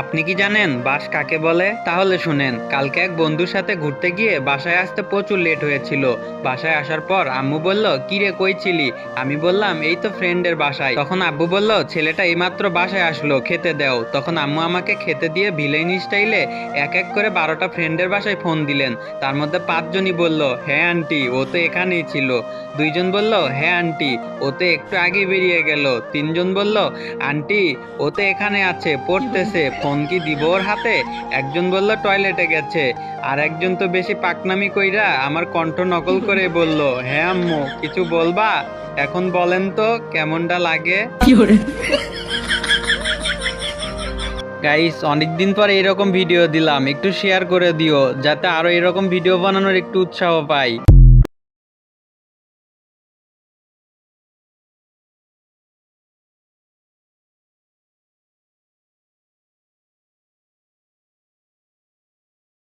আপনি কি জানেন বাস কাকে বলে? তাহলে শুনেন, কালকে এক বন্ধুর সাথে ঘুরতে গিয়ে বাসায় আসতে প্রচুর লেট হয়েছিল। বাসায় আসার পর আম্মু বলল, কি রে, কই ছিলি? আমি বললাম, এই তো ফ্রেন্ডের বাসায়। তখন আব্বু বলল, ছেলেটা এইমাত্র বাসায় আসলো, খেতে দাও। তখন আম্মু আমাকে খেতে দিয়ে ভিলেন স্টাইলে এক এক করে বারোটা ফ্রেন্ডের বাসায় ফোন দিলেন। তার মধ্যে পাঁচজনই বলল হ্যাঁ আন্টি ও তো এখানেই ছিল। দুইজন বলল হ্যাঁ আন্টি ও তো একটু আগে বেরিয়ে গেল। তিনজন বলল, আন্টি, ও তো এখানে আছে, পড়তেছে। ফোন কি দিব ওর হাতে একজন বলল টয়লেটে গেছে। আর একজন তো বেশি পাকনামি কইরা আমার কণ্ঠ নকল করে বলল হ্যাঁ আম্মু কিছু বলবা? এখন বলেন তো কেমনটা লাগে? গাইস অনেকদিন পর এরকম ভিডিও দিলাম। একটু শেয়ার করে দিও যাতে আরও এরকম ভিডিও বানানোর একটু উৎসাহ পাই।